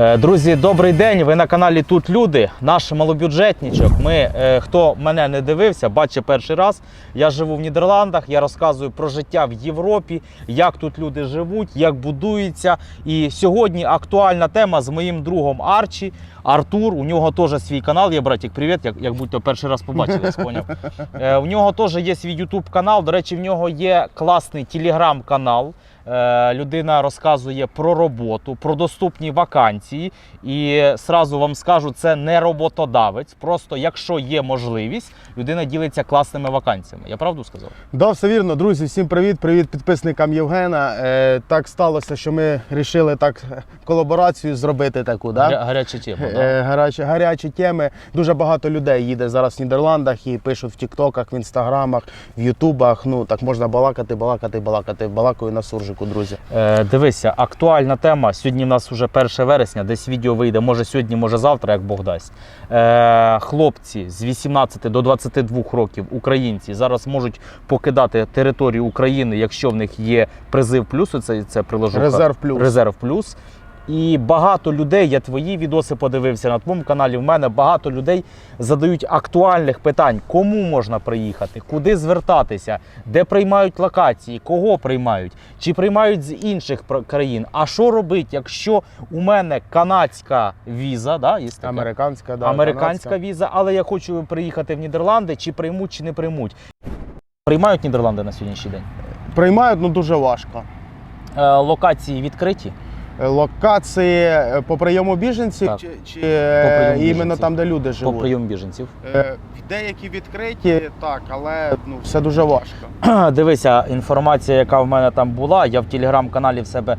Е, Друзі, добрий день. Ви на каналі Тут Люди. Наш малобюджетничок. Ми, е, хто мене не дивився, бачить перший раз. Я живу в Нідерландах. Я розказую про життя в Європі, як тут люди живуть, як будуються. І сьогодні актуальна тема з моїм другом Арчі. Артур, у нього теж свій канал. Є братик, привіт, як, як будь-то перший раз побачили, поняв. Е, У нього теж є свій YouTube канал. До речі, в нього є класний телеграм-канал. Е, Людина розказує про роботу, про доступні вакансії. І сразу вам скажу, це не роботодавець. Просто якщо є можливість, людина ділиться класними вакансіями. Я правду сказав? Да, все вірно, друзі. Всім привіт, привіт підписникам Євгена. Е, так сталося, що ми вирішили так е, колаборацію зробити таку. Да? Гаря- Гаряча тема. Е, гарячі, гарячі теми. Дуже багато людей їде зараз в Нідерландах і пишуть в Тіктоках, в інстаграмах, в Ютубах. Ну так можна балакати, балакати, балакати. Балакаю на суржику, друзі. Е, дивися, актуальна тема. Сьогодні в нас вже 1 вересня, десь відео вийде, може сьогодні, може завтра, як Бог дасть. Е, хлопці з 18 до 22 років, українці, зараз можуть покидати територію України, якщо в них є призив плюс, це, це приложу Резерв плюс. Резерв плюс. І багато людей, я твої відоси подивився на твоєму каналі. В мене багато людей задають актуальних питань, кому можна приїхати, куди звертатися, де приймають локації, кого приймають, чи приймають з інших країн. А що робити, якщо у мене канадська віза, да, є така? Американська, да, американська канадська. віза, але я хочу приїхати в Нідерланди, чи приймуть, чи не приймуть. Приймають Нідерланди на сьогоднішній день. Приймають, ну дуже важко. Е, локації відкриті. Е, Локації е, по прийому біженців Так. чи, чи е, прийому іменно біженців. там, де люди По живуть? прийому біженців. Е, Деякі відкриті, так, але ну, все дуже важко. Дивися, інформація, яка в мене там була. Я в телеграм-каналі в себе е,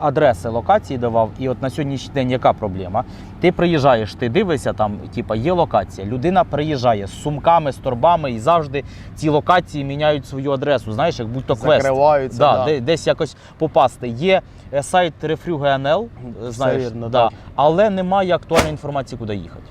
адреси локації давав. І от на сьогоднішній день яка проблема? Ти приїжджаєш, ти дивишся, там, типа, є локація. Людина приїжджає з сумками, з торбами, і завжди ці локації міняють свою адресу. Знаєш, як будь-то квест. Закриваються. Да, да. десь якось попасти. Є е, сайт Refugee.nl, е, знаєш, вірно, да, так. але немає актуальної інформації, куди їхати.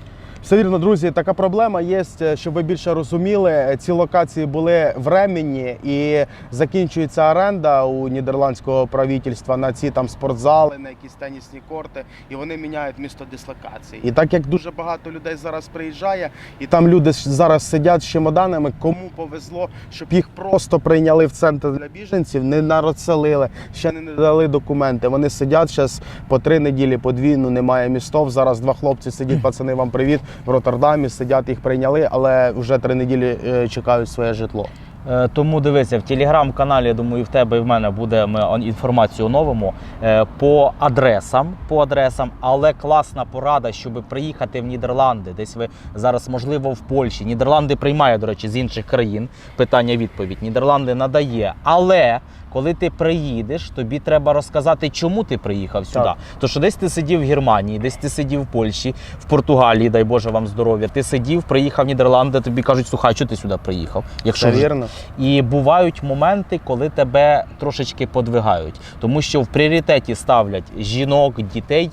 Все вірно, друзі, така проблема є, е, щоб ви більше розуміли. е, Ці локації були временні і закінчується оренда у нідерландського правительства на ці там спортзали, на якісь тенісні корти, і вони міняють місто дислокації. І так як дуже багато людей зараз приїжджає, і там люди зараз сидять з чемоданами, кому повезло, щоб їх просто прийняли в центр для біженців, не нарозселили, ще не дали документи. Вони сидять зараз по три неділі, по дві, ну немає містов. Зараз два хлопці сидять, пацани, вам привіт в Роттердамі. Сидять, їх прийняли, але вже три неділі е, чекають своє житло. Е, Тому дивися, в телеграм-каналі, я думаю, і в тебе і в мене буде ми інформацію новому е, по адресам, по адресам, але класна порада, щоб приїхати в Нідерланди. Десь ви зараз, можливо, в Польщі. Нідерланди приймає, до речі, з інших країн питання відповідь. Нідерланди надає. Але коли ти приїдеш, тобі треба розказати, чому ти приїхав сюди. Так. То що десь ти сидів в Германії, десь ти сидів в Польщі, в Португалії, дай Боже вам здоров'я. Ти сидів, приїхав в Нідерланди, тобі кажуть, слухай, що ти сюди приїхав? Якщо Це вірно. І бувають моменти, коли тебе трошечки подвигають, тому що в пріоритеті ставлять жінок, дітей,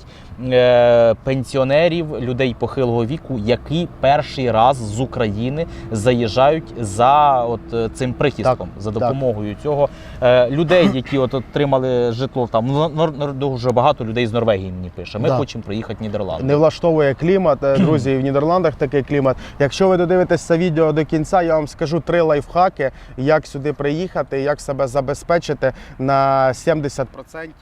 пенсіонерів, людей похилого віку, які перший раз з України заїжджають за от е, цим прихистком, Так, за так. допомогою цього е, людей, які от отримали житло. Там ну, дуже багато людей з Норвегії мені пише. Ми Да. хочемо приїхати в Нідерланди. Не влаштовує клімат. Е, Друзі, в Нідерландах такий клімат. Якщо ви додивитесь це відео до кінця, я вам скажу три лайфхаки, як сюди приїхати, як себе забезпечити на 70%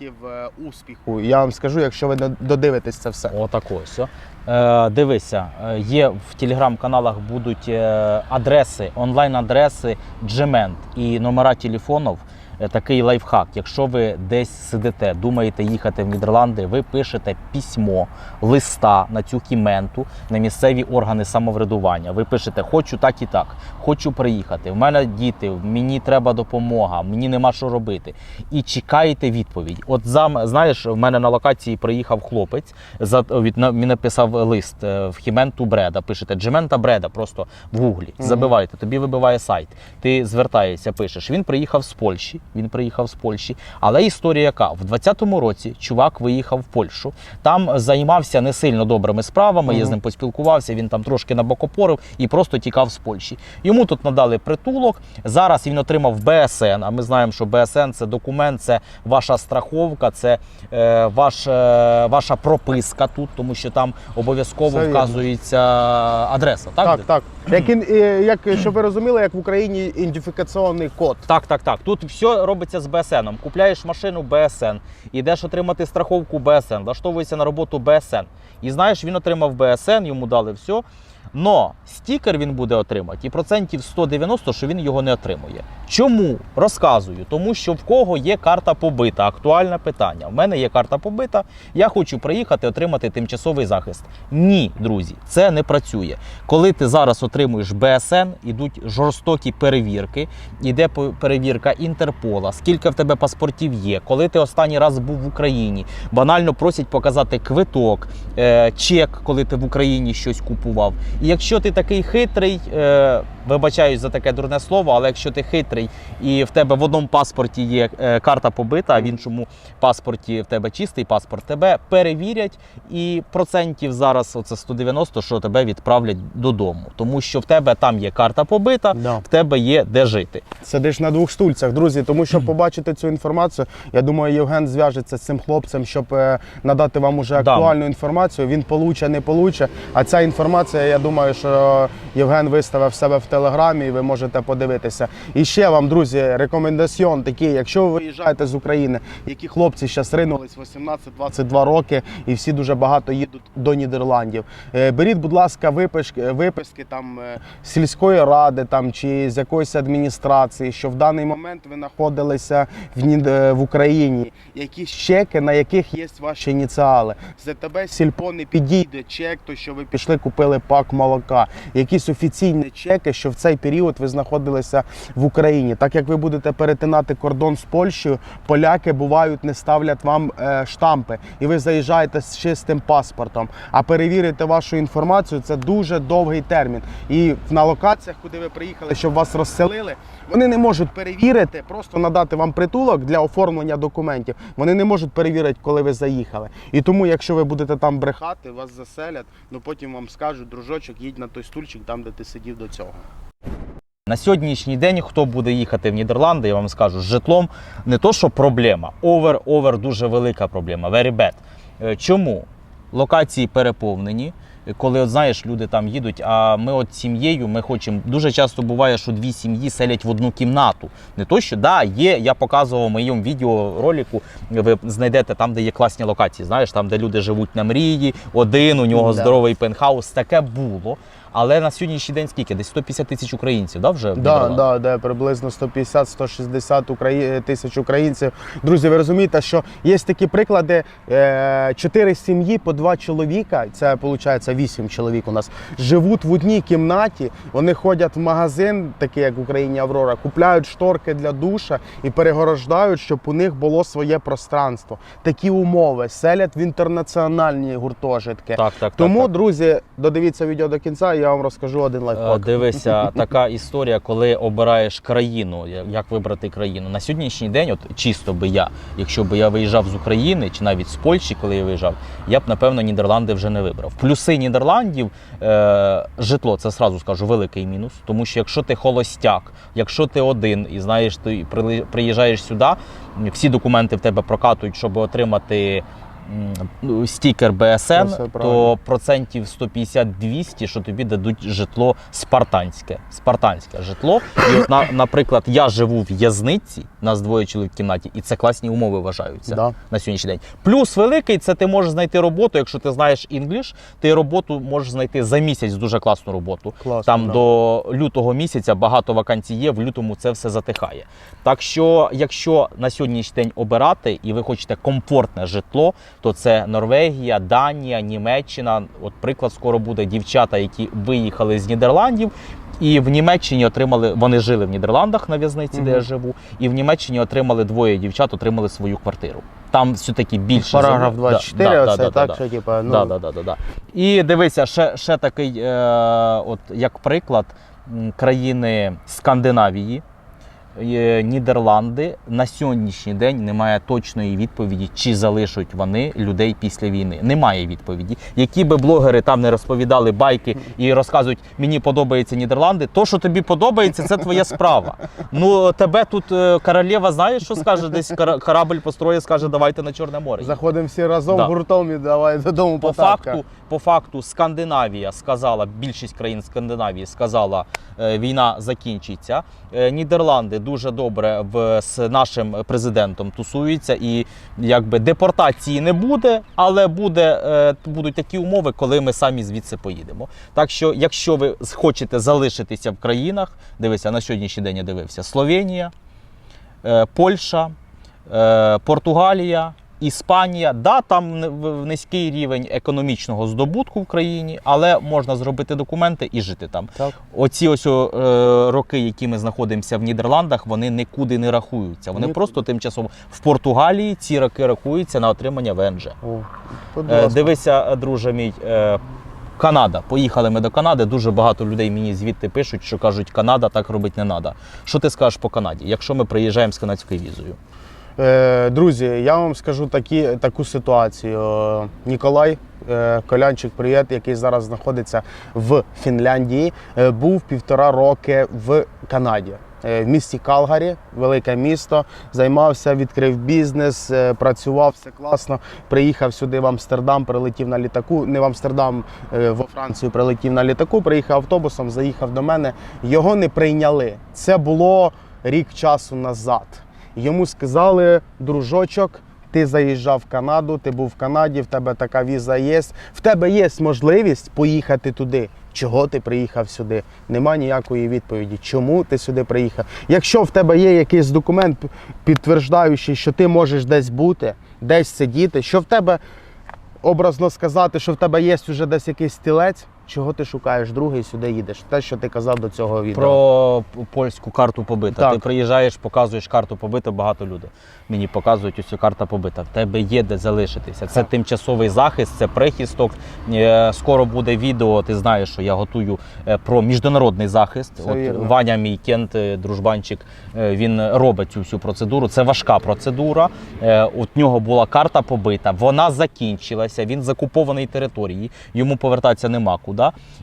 е, успіху. Я вам скажу, якщо ви додивитесь це все. Отак ось. Е, дивися, е, є в телеграм-каналах будуть е, адреси, онлайн-адреси Gment і номера телефонів. Е, Такий лайфхак. Якщо ви десь сидите, думаєте їхати в Нідерланди, ви пишете письмо, листа на цю кіменту на місцеві органи самоврядування. Ви пишете Хочу так і так, хочу приїхати. В мене діти, мені треба допомога, мені нема що робити. І чекаєте відповідь. От зам, знаєш, в мене на локації приїхав хлопець, за від мені написав лист е, в Хіменту Бреда. Пишете Джемента Бреда, просто в гуглі. Мгм. Забиваєте, тобі вибиває сайт. Ти звертаєшся, пишеш. Він приїхав з Польщі. Він приїхав з Польщі. Але історія яка? В 20-му році чувак виїхав в Польщу. Там займався не сильно добрими справами. Я з ним поспілкувався. Він там трошки набокопорив і просто тікав з Польщі. Йому тут надали притулок. Зараз він отримав БСН. А ми знаємо, що БСН це документ, це ваша страховка, це е, ваш, е, ваша прописка тут, тому що там обов'язково вказується адреса. Так, Так, так. Як, е, як щоб ви розуміли, як в Україні ідентифікаційний код. Так, так, так. Тут все робиться з БСН. Купляєш машину БСН, ідеш отримати страховку БСН, влаштовуєшся на роботу БСН. І знаєш, він отримав БСН, йому дали все. Но стікер він буде отримати і процентів 190, що він його не отримує. Чому? Розказую. Тому що в кого є карта побита, актуальне питання. В мене є карта побита, я хочу приїхати отримати тимчасовий захист. Ні, друзі, це не працює. Коли ти зараз отримуєш БСН, ідуть жорстокі перевірки, іде перевірка Інтерпола, скільки в тебе паспортів є, коли ти останній раз був в Україні. Банально просять показати квиток, е, чек, коли ти в Україні щось купував. І якщо ти такий хитрий, е, вибачаюсь за таке дурне слово, але якщо ти хитрий і в тебе в одному паспорті є е, карта побита, а в іншому паспорті в тебе чистий паспорт, тебе перевірять і процентів зараз оце 190, що тебе відправлять додому. Тому що в тебе там є карта побита, Да. в тебе є де жити. Сидиш на двох стульцях, друзі. Тому щоб побачити цю інформацію, я думаю, Євген зв'яжеться з цим хлопцем, щоб е, надати вам уже Да. актуальну інформацію. Він получе, не получе. А ця інформація, я думаю, що Євген виставив себе в телеграмі, і ви можете подивитися. І ще вам, друзі, рекомендаціон такий, якщо ви виїжджаєте з України, які хлопці зараз ринулись 18-22 роки, і всі дуже багато їдуть до Нідерландів. Е, Беріть, будь ласка, виписки, виписки там е, сільської ради там чи з якоїсь адміністрації, що в даний момент ви знаходилися в, Нід- е, в Україні. Якісь чеки, на яких є ваші ініціали. З тебе сільпо не підійде чек, то що ви пішли, купили пак молока. Якісь офіційні чеки, що в цей період ви знаходилися в Україні. Так як ви будете перетинати кордон з Польщею, поляки бувають не ставлять вам е, штампи, і ви заїжджаєте з чистим паспортом. А перевірити вашу інформацію це дуже довгий термін. І на локаціях, куди ви приїхали, щоб вас розселили, вони не можуть перевірити, просто надати вам притулок для оформлення документів. Вони не можуть перевірити, коли ви заїхали. І тому, якщо ви будете там брехати, вас заселять, ну потім вам скажуть, дружочок, їдь на той стульчик, там де ти сидів до цього. На сьогоднішній день, хто буде їхати в Нідерланди, я вам скажу, з житлом не то, що проблема, овер, овер дуже велика проблема, very bad. Е, Чому? Локації переповнені. Коли от знаєш, люди там їдуть, а ми от сім'єю ми хочемо. Дуже часто буває, що дві сім'ї селять в одну кімнату. Не то, що да, є. Я показував в моєму відеоролику. Ви знайдете там, де є класні локації. Знаєш, там, де люди живуть на мрії, один, у нього здоровий пентхаус. Таке було. Але на сьогоднішній день скільки? Десь 150 тисяч українців, да, вже Да, да, да, приблизно 150-160 украї... тисяч українців. Друзі, ви розумієте, що є такі приклади: е, чотири сім'ї по два чоловіка, це виходить вісім чоловік у нас, живуть в одній кімнаті. Вони ходять в магазин, такий як в Україні Аврора, купляють шторки для душа і перегорождають, щоб у них було своє пространство. Такі умови селять в інтернаціональні гуртожитки. Так, так, Тому, так, так. друзі, додивіться відео до кінця, я вам розкажу один Е, лайфхак. Дивися, така історія, коли обираєш країну, як вибрати країну. На сьогоднішній день, от чисто би я, якщо би я виїжджав з України чи навіть з Польщі, коли я виїжджав, я б напевно Нідерланди вже не вибрав. Плюси Нідерландів, е, житло, це сразу скажу, великий мінус. Тому що якщо ти холостяк, якщо ти один і знаєш, ти приїжджаєш сюди, всі документи в тебе прокатують, щоб отримати. Стікер БСН, то процентів 150-200, що тобі дадуть житло спартанське. Спартанське житло. І от, на, наприклад, я живу в в'язниці, нас двоє чоловік в кімнаті, і це класні умови вважаються Да. на сьогоднішній день. Плюс великий це ти можеш знайти роботу, якщо ти знаєш інгліш, ти роботу можеш знайти за місяць дуже класну роботу. Класно, Там да. до лютого місяця багато вакансій є, в лютому це все затихає. Так що, якщо на сьогоднішній день обирати і ви хочете комфортне житло, то це Норвегія, Данія, Німеччина. От приклад скоро буде дівчата, які виїхали з Нідерландів. І в Німеччині отримали, вони жили в Нідерландах на в'язниці, де я живу, і в Німеччині отримали двоє дівчат, отримали свою квартиру. Там все-таки більше Параграф 24, Да, да, оце да, да, так, да. що типа, ну, Да, да, да, да, да. І дивися, ще, ще такий, е, от як приклад, країни Скандинавії. Нідерланди на сьогоднішній день немає точної відповіді, чи залишать вони людей після війни. Немає відповіді. Які би блогери там не розповідали байки і розказують, мені подобаються Нідерланди. То, що тобі подобається, це твоя справа. Ну тебе тут е, королева, знаєш, що скаже? Десь корабль построє, скаже, давайте на Чорне море. Заходимо всі разом Да. гуртом і давай додому По по факту, по факту, Скандинавія сказала, більшість країн Скандинавії сказала, е, війна закінчиться. Е, Нідерланди дуже добре в, з нашим президентом тусуються, і якби депортації не буде, але буде, е, будуть такі умови, коли ми самі звідси поїдемо. Так що, якщо ви хочете залишитися в країнах, дивися, на сьогоднішній день я дивився Словенія, е, Польща, е, Португалія, Іспанія. Да, там низький рівень економічного здобутку в країні, але можна зробити документи і жити там. Так. Оці ось о, е, роки, які ми знаходимося в Нідерландах, вони нікуди не рахуються. Вони Ні. просто тимчасово в Португалії ці роки рахуються на отримання ВНЖ. О, Е. Дивися, друже мій. е, Канада. Поїхали ми до Канади. Дуже багато людей мені звідти пишуть, що кажуть, Канада так робити не треба. Що ти скажеш по Канаді, якщо ми приїжджаємо з канадською візою? Е, Друзі, я вам скажу такі, таку ситуацію. Е, Ніколай е, Колянчик, привіт, який зараз знаходиться в Фінляндії, був півтора роки в Канаді. В місті Калгарі, велике місто, займався, відкрив бізнес, працював, все класно. Приїхав сюди в Амстердам, прилетів на літаку. Не в Амстердам, во Францію прилетів на літаку, приїхав автобусом, заїхав до мене. Його не прийняли. Це було рік часу назад. Йому сказали, дружочок, ти заїжджав в Канаду, ти був в Канаді, в тебе така віза є. В тебе є можливість поїхати туди. Чого ти приїхав сюди? Нема ніякої відповіді. Чому ти сюди приїхав? Якщо в тебе є якийсь документ, підтверджуючий, що ти можеш десь бути, десь сидіти, що в тебе, образно сказати, що в тебе є вже десь якийсь стілець, чого ти шукаєш другий сюди їдеш? Те, що ти казав до цього відео. Про польську карту побита. Так. Ти приїжджаєш, показуєш карту побита, багато людей. Мені показують, ось ця карта побита. В тебе є де залишитися. Це Так. тимчасовий захист, це прихисток. Е, Скоро буде відео. Ти знаєш, що я готую е, про міжнародний захист. Все От вірно. Ваня, мій кент, е, дружбанчик, він робить цю всю процедуру. Це важка процедура. От нього була карта побита, вона закінчилася. Він закупований території, йому повертатися нема куди.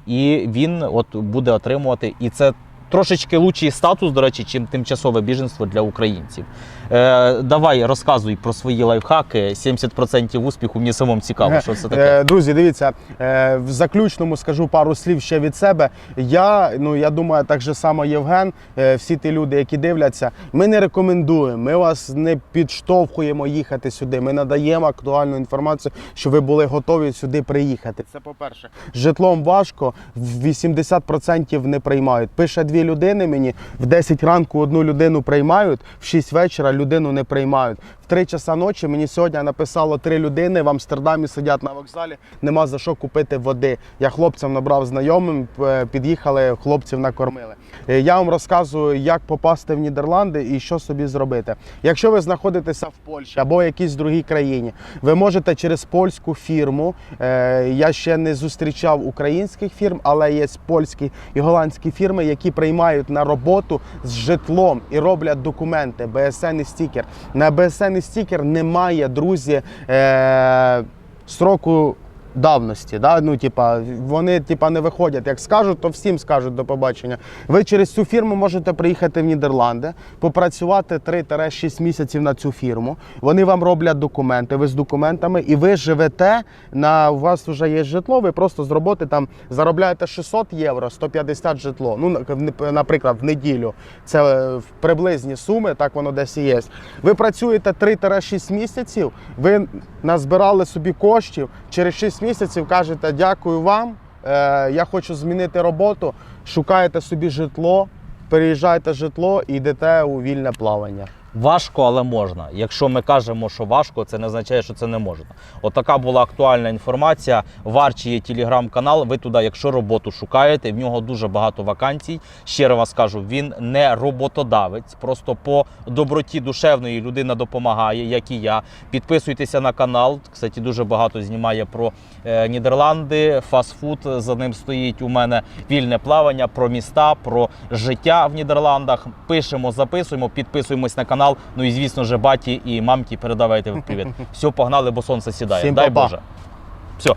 І він от буде отримувати. І це трошечки лучший статус, до речі, чим тимчасове біженство для українців. Е, давай розказуй про свої лайфхаки. 70% успіху. Мені самому цікаво, що це таке. Е, Друзі, дивіться, е, в заключному скажу пару слів ще від себе. Я, ну я думаю, так же само Євген, е, всі ті люди, які дивляться, ми не рекомендуємо, ми вас не підштовхуємо їхати сюди. Ми надаємо актуальну інформацію, що ви були готові сюди приїхати. Це по-перше. Житлом важко, в 80% не приймають. Пише дві людини мені, в 10 ранку одну людину приймають, в 6 вечора людину не приймають. В 3 часа ночі мені сьогодні написало три людини в Амстердамі сидять на вокзалі, нема за що купити води. Я хлопцям набрав знайомим, е, під'їхали, хлопців накормили. Е, Я вам розказую, як попасти в Нідерланди і що собі зробити. Якщо ви знаходитеся в Польщі або якійсь другій країні, ви можете через польську фірму. е, Я ще не зустрічав українських фірм, але є польські і голландські фірми, які приймають на роботу з житлом і роблять документи, БСН і стікер. На БСН стікер немає, друзі, е, строку. Давності, да? ну, типа, вони типа, не виходять. Як скажуть, то всім скажуть до побачення. Ви через цю фірму можете приїхати в Нідерланди, попрацювати 3-6 місяців на цю фірму. Вони вам роблять документи, ви з документами, і ви живете на у вас вже є житло. Ви просто з роботи там заробляєте 600 євро, 150 житло. Ну, наприклад, в неділю. Це е, приблизні суми, так воно десь і є. Ви працюєте 3-6 місяців, ви назбирали собі коштів. Через 6 місяців кажете дякую вам. е, Я хочу змінити роботу. Шукаєте собі житло, переїжджаєте житло і йдете у вільне плавання. Важко, але можна. Якщо ми кажемо, що важко, це не означає, що це не можна. Отака була актуальна інформація. В Арчі є телеграм-канал. Ви туди, якщо роботу шукаєте, в нього дуже багато вакансій. Ще раз кажу, він не роботодавець. Просто по доброті душевної людина допомагає, як і я. Підписуйтеся на канал. Кстати, дуже багато знімає про е, Нідерланди, фастфуд за ним стоїть. У мене вільне плавання про міста, про життя в Нідерландах. Пишемо, записуємо, підписуємось на канал. Ну і звісно ж, баті і мамки передавайте привіт. Все, погнали, бо сонце сідає. Всім Дай па-па. Боже. Все.